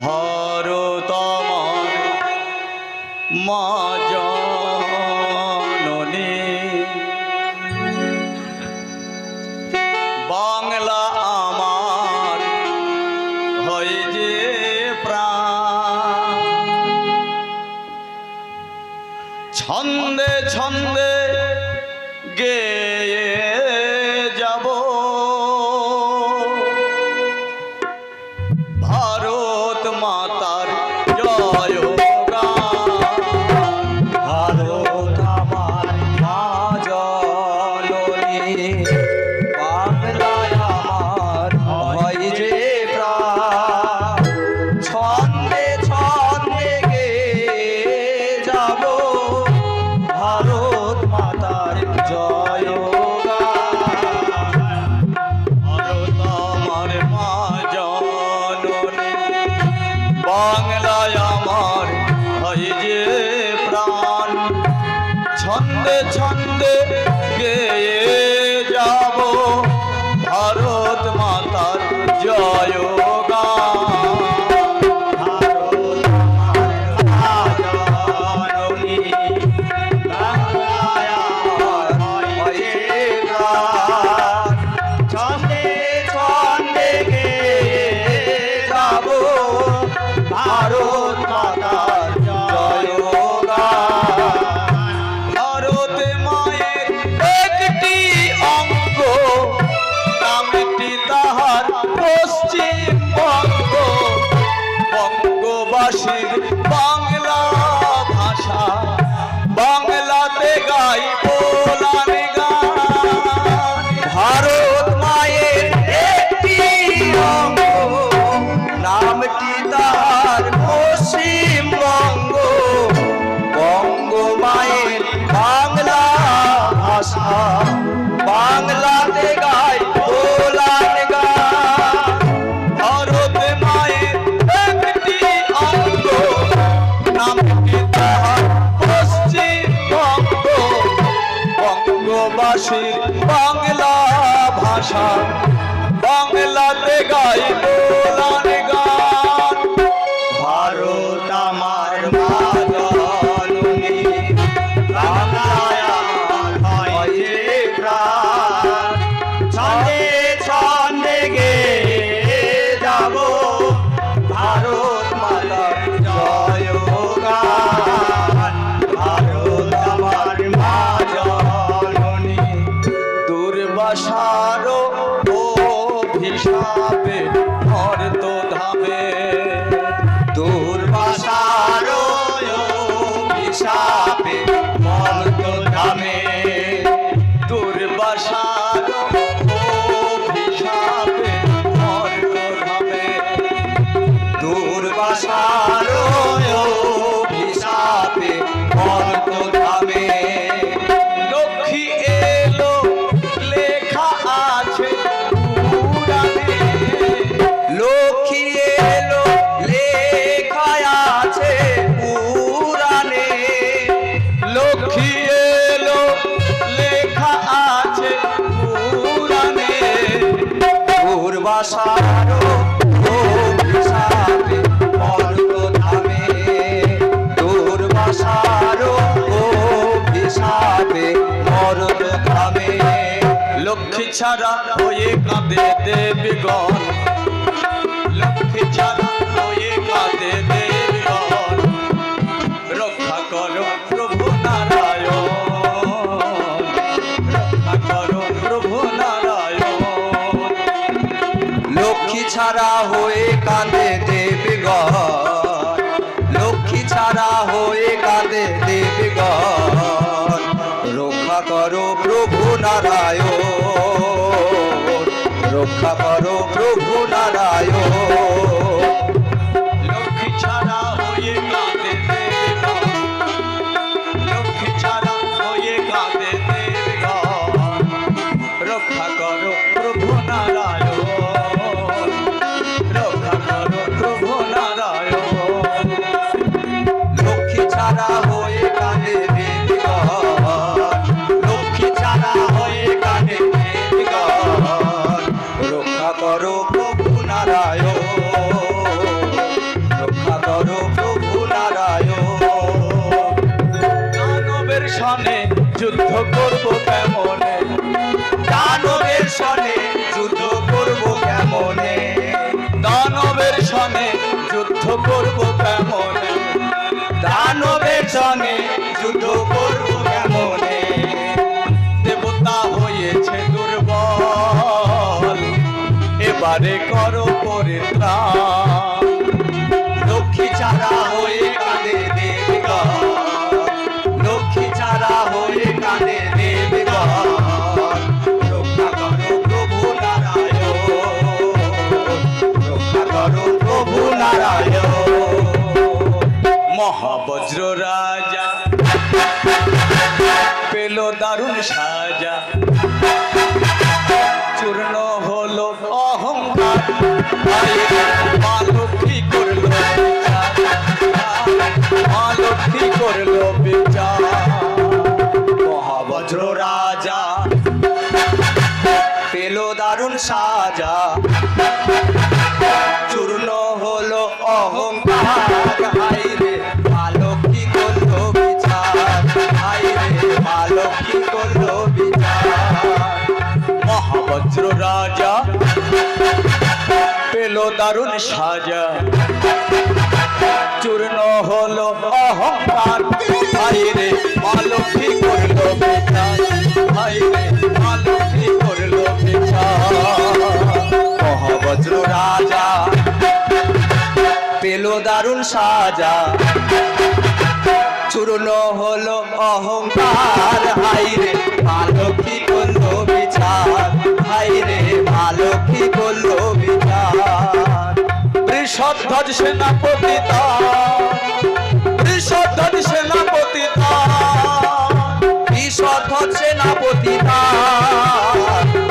হরতম মজ বাংলাতে গায় গোলান গান ভারত মায়ের একটি অঙ্গ নামটি তাহার পশ্চিমবঙ্গ। বঙ্গবাসীর বাংলা ভাষা তুষার অভিশাপে ঘর তো দুর্বাসার অভিশাপে ছাড়া হয়ে কাঁদে দেবগণ লক্ষ্মী ছাড়া হয়ে কাঁদে দেবগণ রক্ষা করো প্রভু নারায়ণ। রক্ষা করো প্রভু নারায়ণ। লক্ষ্মী ছাড়া হয়ে কাঁদে দেবগণ papa. তারে করো পরিত্রাণ লক্ষ্মী ছাড়া হয়ে দেবগণ লক্ষ্মী ছাড়া হয়ে নারায়ণ। মহাবজ্র রাজা পেল দারুণ সাজা। চূর্ণ হলো দারুণ সাজা। চূর্ণ হলো অহংকার। ভাই রে মা করল বিচার। ভাই রে মা করল মহাবজ্র রাজা, পেল দারুণ সাজা। চূর্ণ হলো অহংকার। হাই বৃষধ্বজ সেনাপতি বৃষধ্বজ সেনাপতি বিশদ হচ্ছে না পতিতা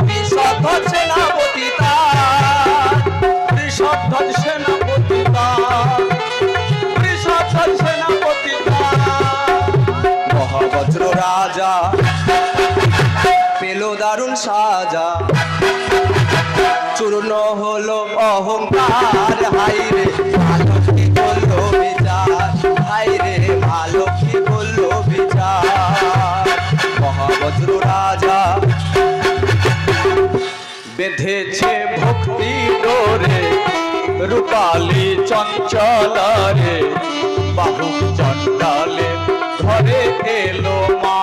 বৃষধ্বজ সেনাপতি বৃষধ্বজ সেনাপতি মহাবজ্র রাজা, পেল দারুণ সাজা। চূর্ণ হলো অহংকার। হাই রে ভালো কি করল বিচার। হাই রে ভালো কি করল বিচার। মহাবজ্র রাজা বেঁধেছে ভক্তি ডোরে, রূপালি চঞ্চল রে বাহু চণ্ডালে ঘরে এলো মা।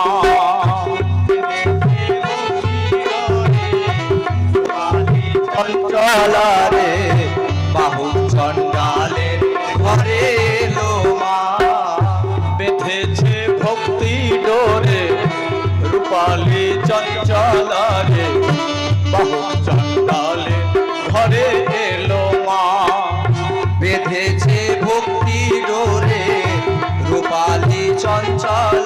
চঞ্চলা রে বাহু চণ্ডালের ঘরে এলো মা। বেঁধেছে ভক্তি ডোরে, রূপালি চঞ্চল রে বাহু চণ্ডালে ঘরে এলো মা। বেঁধেছে ভক্তি ডোরে, রূপালি চঞ্চলা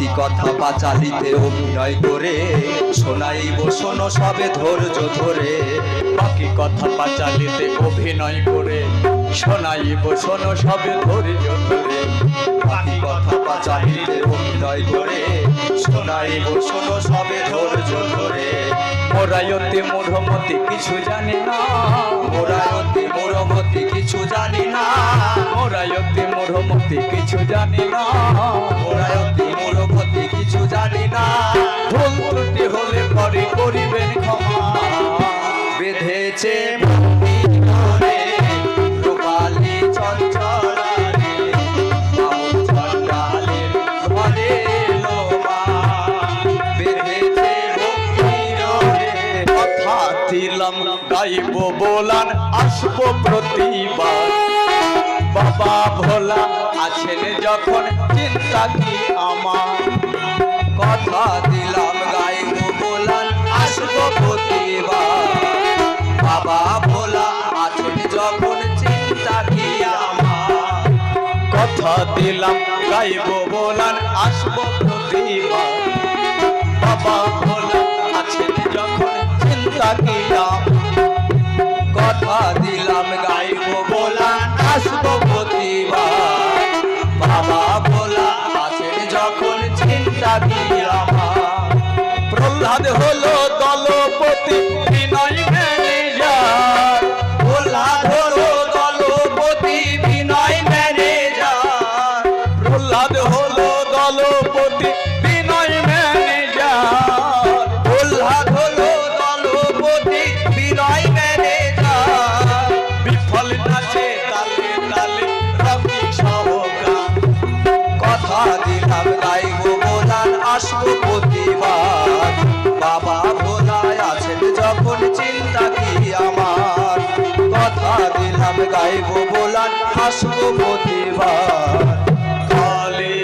বাকি কথা পাঁচালিতে অভিনয় করে শোনাইব, শোনো সবে ধৈর্য ধরে। বাকি কথা পাঁচালিতে অভিনয় করে শোনাইব, শোনো সবে ধৈর্য ধরে। বাকি কথা পাঁচালিতে অভিনয় করে শোনাইব, শোনো সবে ধৈর্য ধরে। মোরায়তে মূঢ়মতি কিছু জানে না, মোরায়তি মোরমতি কিছু জানি না, মোরায়তে মূঢ়মতি কিছু জানে না, মোরায়তি জানি না। ভুল ত্রুটি হলে পরে করিবেন ক্ষমা। বেঁধেছে দিলাম আসব প্রতিবার। বাবা ভোলা আছেন যখন, চিন্তা কি আমার? কথা দিলাম, গাইব বলান আসব প্রতিবার। বাবা ভোলা আছেন যখন চিন্তা কি কথা দিলাম, গাইব আসব প্রতিবার। বাবা যখন চিন্তা কি কথা দিলাম, গাইব আসব দিলাম গাইবো বোলান আসব প্রতিবার। কালী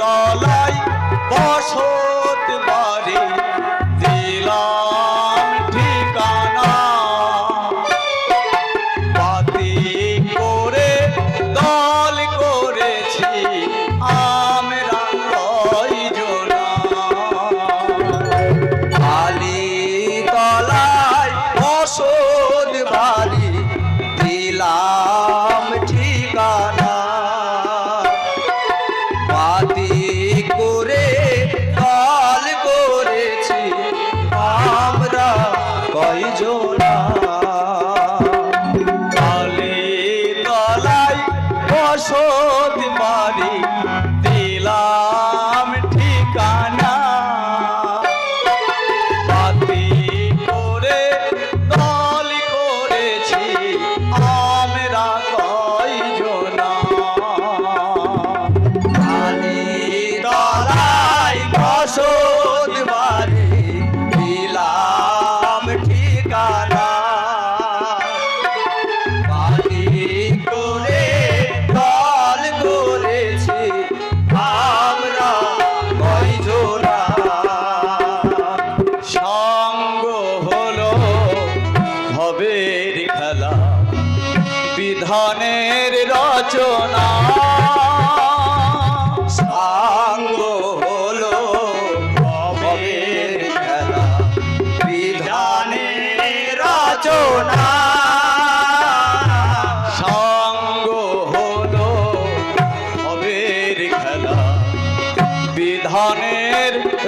তলায় বসত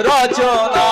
রচনা